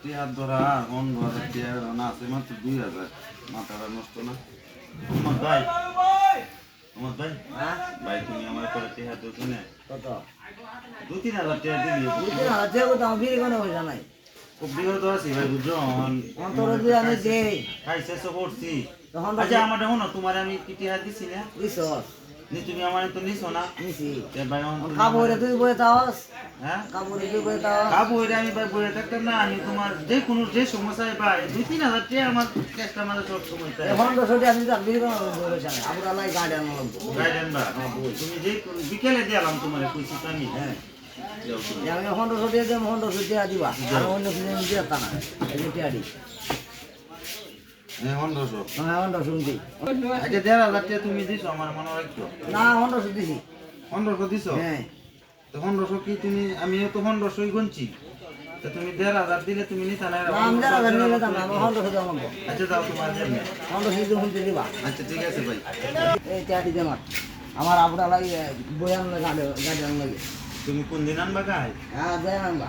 টিয়ার ধরা বন্ধ হাজার টিয়ার না আছে মাত্র দুই হাজার। মাথাটা নষ্ট না। তোমার ভাই? তোমার ভাই? হ্যাঁ? ভাই তুমি আমার করে টিয়ার কিনে কত? দু তিন হাজার টিয়ার দিবি বুঝতে না যেহেতু তো আমার বিয়ে কোনো পয়সা নাই। বিগত আছি ভাই বুঝছ? অন্তর যদি আমি দেই। খাই শেষ করছি। আচ্ছা আমার দেখো না তোমার আমি কি টিয়ার দিছি না? দিস নি তুমি আমার তো নিছো না। নিছি। এ ভাই আমার তুমি খাব রে তুই বয়ে তাওস হ্যাঁ? খাব তুই বয়ে তাওস কাবু আমি ভাই বলে থাকতাম না আমি তোমার যে কোনো যে সমস্যায় পাই দুই তিন হাজার টাকা আমার চেষ্টা মানে সব সময় চাই এখন তো সত্যি আমি তো বিয়ে কোনো পয়সা নাই আবুর আলাই গাড়ি আনলাম গাইডেন বা তুমি যে বিকেলে দিলাম তোমার কইছি তো আমি। হ্যাঁ। আমি হন্ডো সত্যি দেব হন্ডো সত্যি দিবা। আর অন্য কিছু দিয়ে তা না এই যে টিয়াডি এই পনেরোশো। হ্যাঁ হন্ডো শুনছি আচ্ছা দেড় হাজার টাকা তুমি দিছো আমার মনে রাখছো? না হন্ডো শুনতেছি পনেরোশো দিছো? হ্যাঁ। তো পনেরোশো কি তুমি আমিও তো পনেরোশোই গুনছি। তুমি দেড় হাজার দিলে তুমি নিতে না আচ্ছা দাও তোমার জন্য। আচ্ছা ঠিক আছে ভাই। এই টিয়াডি দেমার আমার বই আনলে গাড়ি গাড়ি তুমি কোন দিন আনবা গাই হ্যাঁ দেয় আনবা।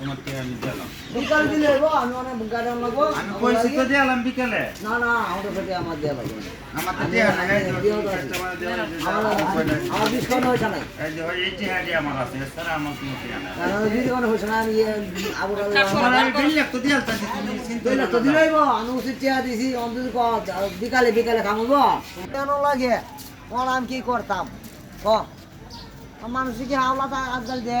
তোমার আমি দিলাম। বিকাল দিলে আমি অনেক গাড়ি আনলাম আমি কইছি তো দিলাম বিকেলে। না না আমার দেয়া আমার তো আমার ডিসকাউন্ট এই যে এই দিয়ে আমার আছে স্যার আমার না আমি আমার আমি বিল লাগতো তো দিলেইব আমি উচিত দিছি অন্তত বিকালে বিকালে খামব কেন লাগে? কোন আমি কি করতাম? ক? মানুষ কি হাওলা আজকাল দে